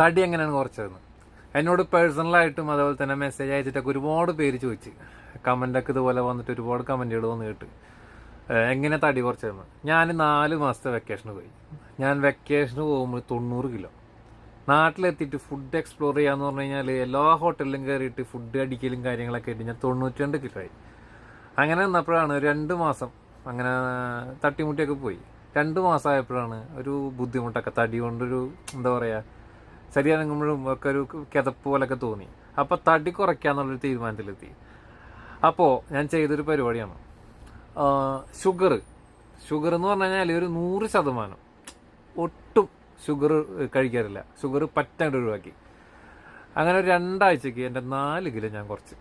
തടി എങ്ങനെയാണ് കുറച്ചതെന്ന്. എന്നോട് പേഴ്സണലായിട്ടും അതുപോലെ തന്നെ മെസ്സേജ് അയച്ചിട്ടൊക്കെ ഒരുപാട് പേര് ചോദിച്ച്. കമന്റൊക്കെ ഇതുപോലെ വന്നിട്ട് ഒരുപാട് കമന്റുകൾ വന്ന് കേട്ട്. എങ്ങനെ തടി കുറച്ചതെന്ന്. ഞാൻ നാല് മാസത്തെ വെക്കേഷന് പോയി. ഞാൻ വെക്കേഷന് പോകുമ്പോൾ തൊണ്ണൂറ് കിലോ നാട്ടിലെത്തിയിട്ട് ഫുഡ് എക്സ്പ്ലോർ ചെയ്യാന്ന് പറഞ്ഞു കഴിഞ്ഞാൽ എല്ലാ ഹോട്ടലിലും കയറിയിട്ട് ഫുഡ് അടിക്കലും കാര്യങ്ങളൊക്കെ ആയിട്ട് ഞാൻ തൊണ്ണൂറ്റി രണ്ട് കിലോ ആയി. അങ്ങനെ നിന്നപ്പോഴാണ് രണ്ട് മാസം അങ്ങനെ തട്ടിമുട്ടിയൊക്കെ പോയി. രണ്ട് മാസമായപ്പോഴാണ് ഒരു ബുദ്ധിമുട്ടൊക്കെ തടി കൊണ്ടൊരു എന്താ പറയുക ശരിയാണെങ്കിലും ഒക്കെ ഒരു കിതപ്പ് പോലൊക്കെ തോന്നി. അപ്പോൾ തടി കുറയ്ക്കാന്നുള്ളൊരു തീരുമാനത്തിലെത്തി. അപ്പോൾ ഞാൻ ചെയ്തൊരു പരിപാടിയാണ്. ഷുഗർ ഷുഗർ എന്ന് പറഞ്ഞു കഴിഞ്ഞാൽ ഒരു നൂറ് ശതമാനം. ഒട്ടും ഷുഗർ കഴിക്കാറില്ല. ഷുഗർ പറ്റാണ്ട് ഒഴിവാക്കി. അങ്ങനെ ഒരു രണ്ടാഴ്ചക്ക് എന്റെ നാല് കിലോ ഞാൻ കുറച്ച്.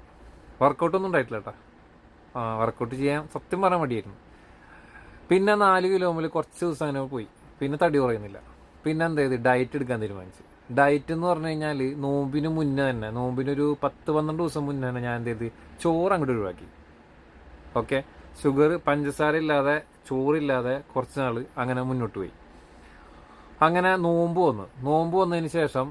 വർക്കൗട്ടൊന്നും ഉണ്ടായിട്ടില്ല കേട്ടോ. ആ വർക്കൗട്ട് ചെയ്യാൻ സത്യം പറയാൻ മടിയായിരുന്നു. പിന്നെ നാല് കിലോ മുതൽ കുറച്ച് ദിവസം അങ്ങനെ പോയി. പിന്നെ തടി കുറയുന്നില്ല. പിന്നെ എന്താ ചെയ്ത്? ഡയറ്റ് എടുക്കാൻ തീരുമാനിച്ചു. ഡയറ്റ് എന്ന് പറഞ്ഞു കഴിഞ്ഞാൽ നോമ്പിന് മുന്നേ തന്നെ നോമ്പിനൊരു പത്ത് പന്ത്രണ്ട് ദിവസം മുന്നേ തന്നെ ഞാൻ എന്ത് ചെയ്ത്? ചോറ് അങ്ങോട്ട് ഒഴിവാക്കി. ഓക്കെ ഷുഗർ പഞ്ചസാര ഇല്ലാതെ ചോറില്ലാതെ കുറച്ച് നാൾ അങ്ങനെ മുന്നോട്ട് പോയി. അങ്ങനെ നോമ്പ് വന്നു. നോമ്പ് വന്നതിന് ശേഷം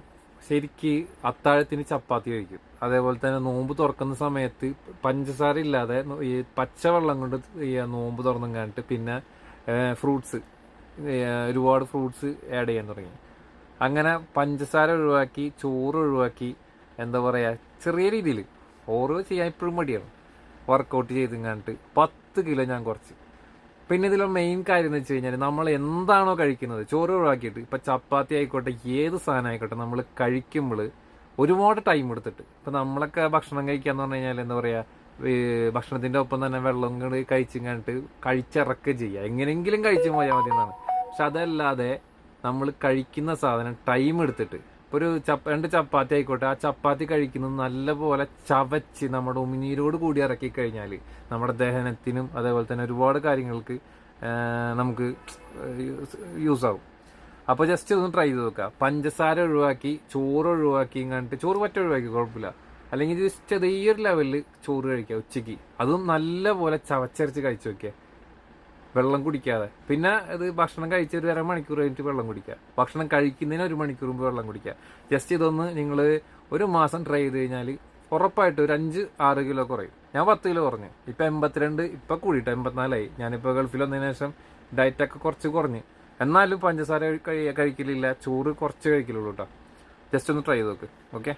ശരിക്ക് അത്താഴത്തിന് ചപ്പാത്തി കഴിക്കും. അതേപോലെ തന്നെ നോമ്പ് തുറക്കുന്ന സമയത്ത് പഞ്ചസാര ഇല്ലാതെ ഈ പച്ചവെള്ളം കൊണ്ട് നോമ്പ് തുറന്നും കണ്ടിട്ട് പിന്നെ ഫ്രൂട്ട്സ് ഒരുപാട് ഫ്രൂട്ട്സ് ആഡ് ചെയ്യാൻ തുടങ്ങി. അങ്ങനെ പഞ്ചസാര ഒഴിവാക്കി ചോറ് ഒഴിവാക്കി എന്താ പറയുക ചെറിയ രീതിയിൽ ഓരോ ചെയ്യാൻ ഇപ്പോഴും മടിയാണ്. വർക്കൗട്ട് ചെയ്ത് കണ്ടിട്ട് പത്ത് കിലോ ഞാൻ കുറച്ച്. പിന്നെ ഇതിലെ മെയിൻ കാര്യം എന്ന് വെച്ച് കഴിഞ്ഞാൽ നമ്മൾ എന്താണോ കഴിക്കുന്നത് ചോറ് ഒഴിവാക്കിയിട്ട് ഇപ്പം ചപ്പാത്തി ആയിക്കോട്ടെ ഏത് സാധനം ആയിക്കോട്ടെ നമ്മൾ കഴിക്കുമ്പോൾ ഒരുപാട് ടൈം എടുത്തിട്ട്. ഇപ്പം നമ്മളൊക്കെ ഭക്ഷണം കഴിക്കാന്ന് പറഞ്ഞു കഴിഞ്ഞാൽ എന്താ പറയുക ഭക്ഷണത്തിന്റെ ഒപ്പം തന്നെ വെള്ളം കൂടി കഴിച്ചും കണ്ടിട്ട് കഴിച്ചിറക്കുക ചെയ്യുക എങ്ങനെയെങ്കിലും കഴിച്ചു പോയാൽ മതി എന്നാണ് പക്ഷെ അതല്ലാതെ നമ്മൾ കഴിക്കുന്ന സാധനം ടൈം എടുത്തിട്ട്. ഇപ്പോൾ ഒരു ചപ്പ രണ്ട് ചപ്പാത്തി ആയിക്കോട്ടെ ആ ചപ്പാത്തി കഴിക്കുന്നത് നല്ലപോലെ ചവച്ച് നമ്മുടെ ഉമിനീരോട് കൂടി ഇറക്കി കഴിഞ്ഞാൽ നമ്മുടെ ദഹനത്തിനും അതേപോലെ തന്നെ ഒരുപാട് കാര്യങ്ങൾക്ക് നമുക്ക് യൂസ് അപ്പോൾ ജസ്റ്റ് ഒന്ന് ട്രൈ ചെയ്ത് നോക്കുക പഞ്ചസാര ഒഴിവാക്കി ചോറ് ഒഴിവാക്കി കണ്ടിട്ട് ചോറ് പറ്റ ഒഴിവാക്കി കുഴപ്പമില്ല. അല്ലെങ്കിൽ ജസ്റ്റ് ചെറിയൊരു ലെവലിൽ ചോറ് കഴിക്കുക ഉച്ചയ്ക്ക് അതും നല്ലപോലെ ചവച്ചരച്ച് കഴിച്ചു നോക്കിയാൽ വെള്ളം കുടിക്കാതെ. പിന്നെ ഇത് ഭക്ഷണം കഴിച്ച ഒരു അരമണിക്കൂർ കഴിഞ്ഞിട്ട് വെള്ളം കുടിക്കുക. ഭക്ഷണം കഴിക്കുന്നതിന് ഒരു മണിക്കൂർ മുമ്പ് വെള്ളം കുടിക്കുക. ജസ്റ്റ് ഇതൊന്ന് നിങ്ങൾ ഒരു മാസം ട്രൈ ചെയ്ത് കഴിഞ്ഞാൽ ഉറപ്പായിട്ട് ഒരു അഞ്ച് ആറ് കിലോ കുറയും. ഞാൻ പത്ത് കിലോ കുറഞ്ഞു. ഇപ്പം എൺപത്തിരണ്ട് ഇപ്പം കൂടിയിട്ട് എൺപത്തിനാലായി. ഞാനിപ്പോൾ ഗൾഫിൽ വന്നതിന് ശേഷം ഡയറ്റൊക്കെ കുറച്ച് കുറഞ്ഞു. എന്നാലും പഞ്ചസാര കഴി- കഴിക്കലില്ല. ചോറ് കുറച്ച് കഴിക്കലുള്ളൂ കേട്ടോ ജസ്റ്റ് ഒന്ന് ട്രൈ ചെയ്ത് നോക്ക്. ഓക്കെ